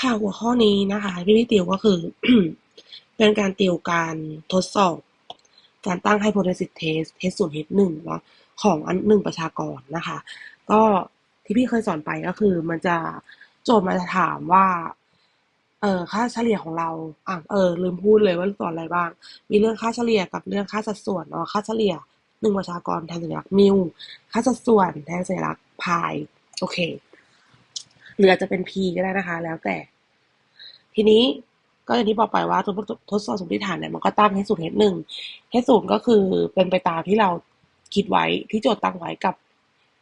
ค่ะหัวข้อนี้นะคะที่พี่ติวก็คือ เป็นการติวการทดสอบ การตั้ง hypothesis test test ศูนย์ h หนึ่งเนาะของอันหนึ่งประชากรนะคะ ก็ที่พี่เคยสอนไปก็คือ มันจะโจทย์มาจะถามว่า เออค่าเฉลี่ยของเราอะเออลืมพูดเลยว่าสอนอะไรบ้าง มีเรื่องค่าเฉลี่ยกับเรื่องค่าสัดส่วนเนาะค่าเฉลี่ยหนึ่งประชากรแทนสัญลักษณ์มิวค่าสัดส่วนแทนสัญลักษณ์พายโอเคหรืออาจจะเป็น p ก็ได้นะคะ แล้วแต่ ทีนี้ก็อย่างที่บอกไปว่าทดทดสอบสมมติฐานเนี่ยมันก็ตั้งให้ศูนย์เฮหนึ่งเฮศูนย์ก็คือเป็นไปตามที่เราคิดไว้ที่โจทย์ตั้งไว้กับ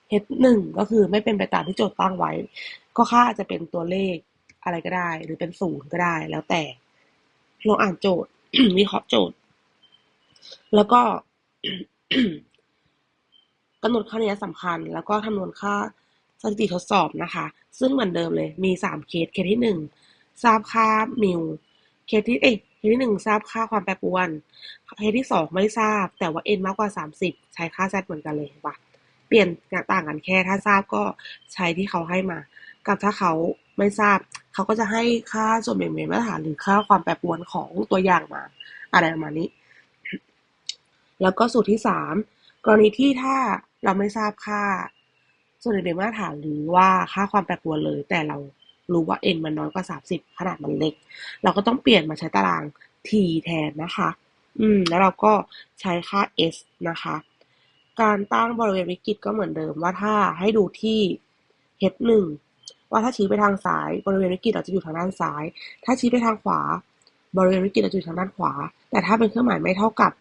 เฮหนึ่งก็คือไม่เป็นไปตามที่โจทย์ตั้งไว้ ก็ค่าจะเป็นตัวเลขอะไรก็ได้ หรือเป็นศูนย์ก็ได้แล้วแต่ลองอ่านโจทย์วิเคราะห์โจทย์ แล้วก็กำหนดค่านี้สำคัญ แล้วก็คำนวณค่าสถิติทดสอบนะคะ ซึ่งเหมือนเดิมเลยมีสามเคส เคสที่หนึ่ง ทราบค่ามิวเคสที่เอ้เคสที่หนึ่งทราบค่าความแปรปรวนเคสที่สองไม่ทราบ แต่ว่า n มากกว่าสามสิบใช้ค่า z เหมือนกันเลยปะเปลี่ยนต่างกันแค่ถ้าทราบก็ใช้ที่เขาให้มา กับถ้าเขาไม่ทราบ เขาก็จะให้ค่าส่วนแบ่งเมาตรฐานหรือค่าความแปรปรวนของตัวอย่างมา อะไรประมาณนี้ แล้วก็สูตรที่สามกรณีที่ถ้าเราไม่ทราบค่าส่วนในมาตรฐานหรือว่าค่าความแปรปรวนเลย แต่เรา รู้ว่า n มันน้อยกว่า 30 ขนาดมันเล็ก เราก็ต้องเปลี่ยนมาใช้ตาราง t แทนนะคะ อืม แล้วเราก็ใช้ค่า s นะคะ การตั้งบริเวณวิกฤตก็เหมือนเดิมว่าถ้าให้ดูที่ h 1 ว่าถ้าชี้ไปทางซ้ายบริเวณวิกฤตเราจะอยู่ทางด้านซ้าย ถ้าชี้ไปทางขวา บริเวณวิกฤตเราจะอยู่ทางด้านขวา แต่ถ้าเป็นเครื่องหมายไม่เท่ากับ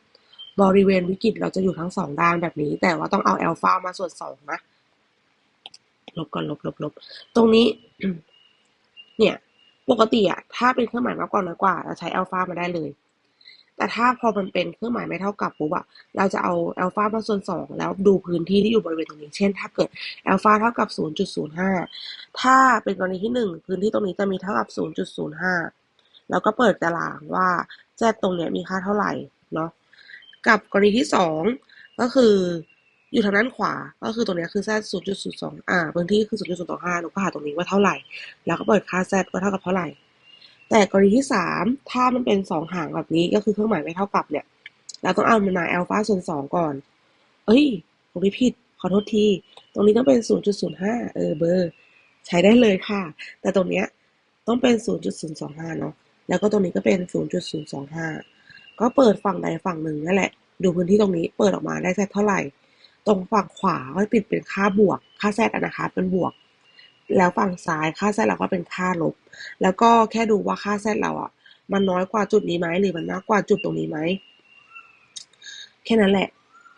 บริเวณวิกฤตเราจะอยู่ทั้งสองด้านแบบนี้ แต่ว่าต้องเอาอัลฟามาส่วนสองนะ ลบก่อนลบลบลบตรงนี้ เนี่ย ปกติอะถ้าเป็นเครื่องหมายมากกว่าน้อยกว่า เราใช้อัลฟามาได้เลย แต่ถ้าพอมันเป็นเครื่องหมายไม่เท่ากับปุ๊บอะเราจะเอาอัลฟามาส่วนสองแล้วดูพื้นที่ที่อยู่บริเวณตรงนี้ เช่น ถ้าเกิดอัลฟาเท่ากับศูนย์จุดศูนย์ห้าถ้าเป็นกรณีที่หนึ่งพื้นที่ตรงนี้จะมีเท่ากับศูนย์จุดศูนย์ห้าแล้วก็เปิดตารางว่าแจตรงเนี้ยมีค่าเท่าไหร่เนาะ กับกรณีที่สองก็คือ อยู่ทางด้านขวา ก็คือตรงนี้คือ z 0.02อ่าพื้นที่คือ 0.025หนูก็หาตรงนี้ว่าเท่าไหร่ แล้วก็เปิดค่า z ว่าเท่ากับเท่าไหร่ แต่กรณีที่สามถ้ามันเป็นสองหางแบบนี้ก็คือเครื่องหมายไม่เท่ากับเนี่ย เราต้องเอามาอัลฟาส่วนสองก่อน เอ้ยผมผิด ขอโทษที ตรงนี้ต้องเป็น 0.05 เออเบอร์ ใช้ได้เลยค่ะ แต่ตรงเนี้ยต้องเป็น 0.025 เนาะ แล้วก็ตรงนี้ก็เป็น 0.025 ก็เปิดฝั่งใดฝั่งหนึ่งนั่นแหละ ดูพื้นที่ตรงนี้ เปิดออกมาได้แค่เท่าไหร่ ตรงฝั่งขวาก็ติดเป็นค่าบวก ค่าแซดนะคะ เป็นบวก แล้วฝั่งซ้ายค่าแซดเราก็เป็นค่าลบ แล้วก็แค่ดูว่าค่าแซดเราอะ มันน้อยกว่าจุดนี้ไหมหรือมันมากกว่าจุดตรงนี้ไหม แค่นั้นแหละ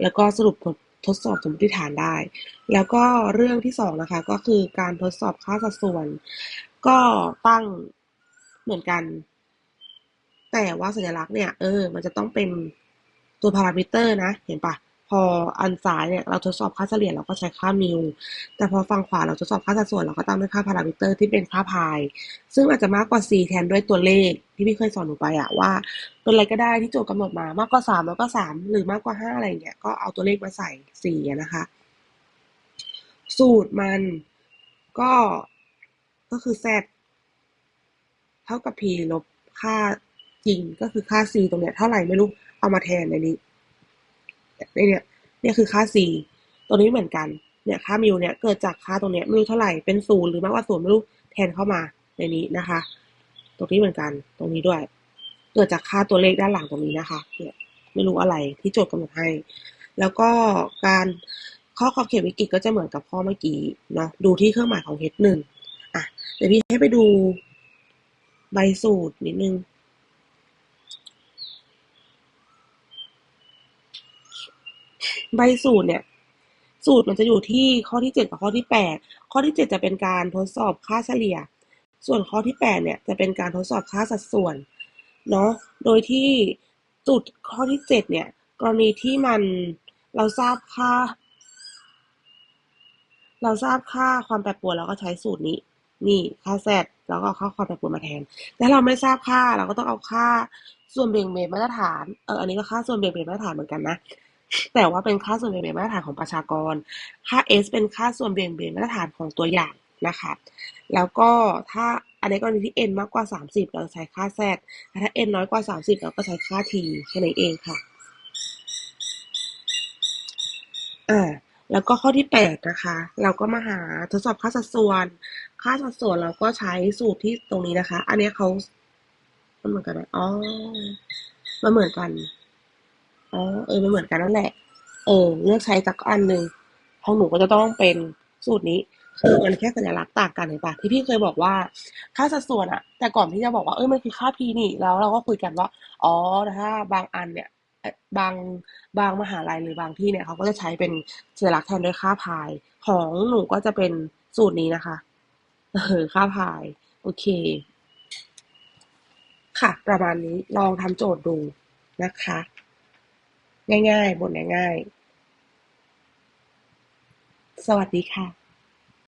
แล้วก็สรุปผลทดสอบสมมติฐานได้ แล้วก็เรื่องที่สองนะคะ ก็คือการทดสอบค่าสัดส่วน ก็ตั้งเหมือนกัน แต่ว่าสัญลักษณ์เนี่ย เออ มันจะต้องเป็นตัวพารามิเตอร์นะ เห็นปะ พออันซ้ายเนี่ยเราทดสอบค่าเฉลี่ยเราก็ใช้ค่ามิว แต่พอฝั่งขวาเราทดสอบค่าสัดส่วนเราก็ตั้งด้วยค่าพารามิเตอร์ที่เป็นค่าพาย ซึ่งอาจจะมากกว่า c แทนด้วยตัวเลขที่พี่เคยสอนหนูไปอะว่า เป็นอะไรก็ได้ที่โจทย์กำหนดมามากกว่า 3 แล้วก็ 3 หรือมากกว่า 5 อะไรเงี้ยก็เอาตัวเลขมาใส่ 4 นะคะ สูตรมันก็ก็คือ z เท่ากับ p ลบค่าจริงก็คือค่า c ตรงเนี้ยเท่าไหร่ไม่รู้เอามาแทนในนี้ เนี่ยเนี่ยคือค่า c ตัวนี้เหมือนกัน เนี่ยค่ามิวเนี่ยเกิดจากค่าตรงเนี้ยไม่รู้เท่าไหร่เป็นศูนย์หรือมากกว่าศูนย์ไม่รู้แทนเข้ามาในนี้นะคะ ตรงนี้เหมือนกันตรงนี้ด้วย เกิดจากค่าตัวเลขด้านหลังตรงนี้นะคะเนี่ยไม่รู้อะไรที่โจทย์กำหนดให้ แล้วก็การข้อขอบเขตวิกฤตก็จะเหมือนกับข้อเมื่อกี้เนาะดูที่เครื่องหมายของ h หนึ่งอะเดี๋ยวพี่ให้ไปดูใบสูตรนิดนึง ใบสูตรเนี่ย สูตรมันจะอยู่ที่ข้อที่เจ็ดกับข้อที่แปดข้อที่เจ็ดจะเป็นการทดสอบค่าเฉลี่ย ส่วนข้อที่แปดเนี่ยจะเป็นการทดสอบค่าสัดส่วนเนาะโดยที่สูตรข้อที่เจ็ดเนี่ย กรณีที่มันเราทราบค่า เราทราบค่าความแปรปรวนเราก็ใช้สูตรนี้ นี่ค่าแซดแล้วก็ค่าความแปรปรวนมาแทนแต่เราไม่ทราบค่าเราก็ต้องเอาค่าส่วนเบี่ยงเบนมาตรฐาน เออ อันนี้ก็ค่าส่วนเบี่ยงเบนมาตรฐานเหมือนกันนะ แต่ว่าเป็นค่าส่วนเบี่ยงเบนมาตรฐานของประชากร ค่า s เป็นค่าส่วนเบี่ยงเบนมาตรฐานของตัวอย่างนะคะ แล้วก็ถ้าอันนี้กรณีที่ n มากกว่า 30 เราใช้ค่า z แต่ถ้า n น้อยกว่า 30 เราก็ใช้ค่า t แค่นั้นเองค่ะ อ่า แล้วก็ข้อที่ 8 นะคะ เราก็มาหาทดสอบค่าสัดส่วน ค่าสัดส่วนเราก็ใช้สูตรที่ตรงนี้นะคะ อันนี้เขามันเหมือนกันไหมอ๋อมันเหมือนกัน อ๋อเออมันเหมือนกันนั่นแหละ เออ เลือกใช้สักอันหนึ่งของหนูก็จะต้องเป็นสูตรนี้คือมันแค่สัญลักษณ์ต่างกันเห็นปะที่พี่เคยบอกว่า ค่าสัดส่วนอะแต่ก่อนที่จะบอกว่าเอ้ยมันคือค่า p นี่แล้วเราก็คุยกันว่า อ๋อถ้าบางอันเนี่ยบางบางมหาลัยหรือบางที่เนี่ยเขาก็จะใช้เป็นสัญลักษณ์แทนด้วยค่าพายของหนูก็จะเป็นสูตรนี้นะคะเออค่าพาย โอเค ค่ะ ประมาณนี้ลองทำโจทย์ดูนะคะ ง่ายๆบทง่ายๆ สวัสดีค่ะ